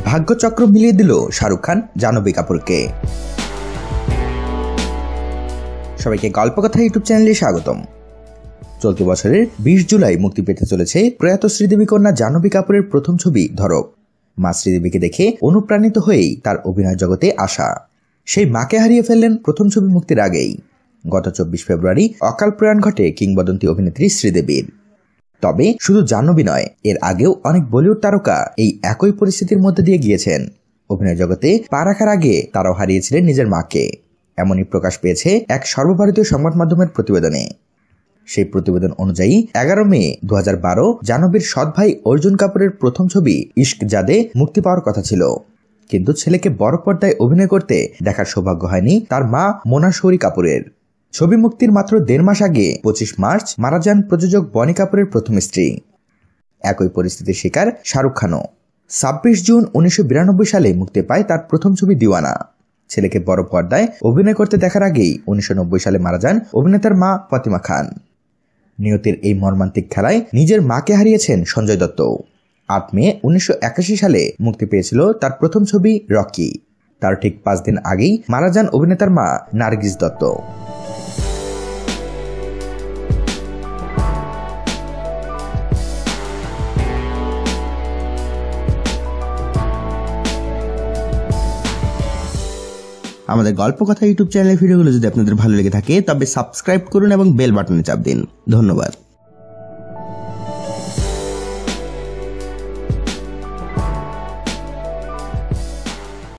ভাগ্যচক্র মিলিয়ে দিল শাহরুখ খান, জাহ্নবী কাপুরকে। সবাইকে গল্পকথা ইউটিউব চ্যানেলে স্বাগতম। চলতি বছরের বিশ জুলাই মুক্তি পেতে চলেছে প্রয়াত শ্রীদেবী কন্যা জাহ্নবী কাপুরের প্রথম ছবি ধরক। মা শ্রীদেবীকে দেখে অনুপ্রাণিত হয়েই তার অভিনয় জগতে আসা। সেই মাকে হারিয়ে ফেললেন প্রথম ছবি মুক্তির আগেই। গত চব্বিশ ফেব্রুয়ারি অকাল প্রয়াণ ঘটে কিংবদন্তি অভিনেত্রী শ্রীদেবীর। তবে শুধু জাহ্নবী নয়, এর আগেও অনেক বলিউড তারকা এই একই পরিস্থিতির মধ্যে দিয়ে গিয়েছেন। অভিনয় জগতে পা রাখার আগে তারাও হারিয়েছিলেন নিজের মাকে। এমনই প্রকাশ পেয়েছে এক সর্বভারতীয় সংবাদ মাধ্যমের প্রতিবেদনে। সেই প্রতিবেদন অনুযায়ী, এগারো মে দু হাজার বারো জাহ্নবীর সৎ ভাই অর্জুন কাপুরের প্রথম ছবি ইশক জাদে মুক্তি পাওয়ার কথা ছিল। কিন্তু ছেলেকে বড় পর্দায় অভিনয় করতে দেখার সৌভাগ্য হয়নি তার মা মোনা শৌরি কাপুরের। ছবি মুক্তির মাত্র দেড় মাস আগে, পঁচিশ মার্চ, মারা যান প্রযোজক বনি কাপুরের প্রথম স্ত্রী। একই পরিস্থিতির শিকার শাহরুখ খানও। ছাব্বিশ জুন উনিশশো বিরানব্বই সালে মুক্তি পায় তার প্রথম ছবি দিওয়ানা। ছেলেকে বড় পর্দায় অভিনয় করতে দেখার আগেই উনিশশো নব্বই সালে মারা যান অভিনেতার মা ফতিমা খান। নিয়তির এই মর্মান্তিক খেলায় নিজের মাকে হারিয়েছেন সঞ্জয় দত্ত। আট মে উনিশশো একাশি সালে মুক্তি পেয়েছিল তার প্রথম ছবি রকি। তার ঠিক পাঁচ দিন আগেই মারা যান অভিনেতার মা নার্গিস দত্ত। আমাদের গল্প কথা ইউটিউব চ্যানেলের ভিডিওগুলো যদি আপনাদের ভালো লেগে থাকে, তবে সাবস্ক্রাইব করুন এবং বেল বাটনে চাপ দিন। ধন্যবাদ।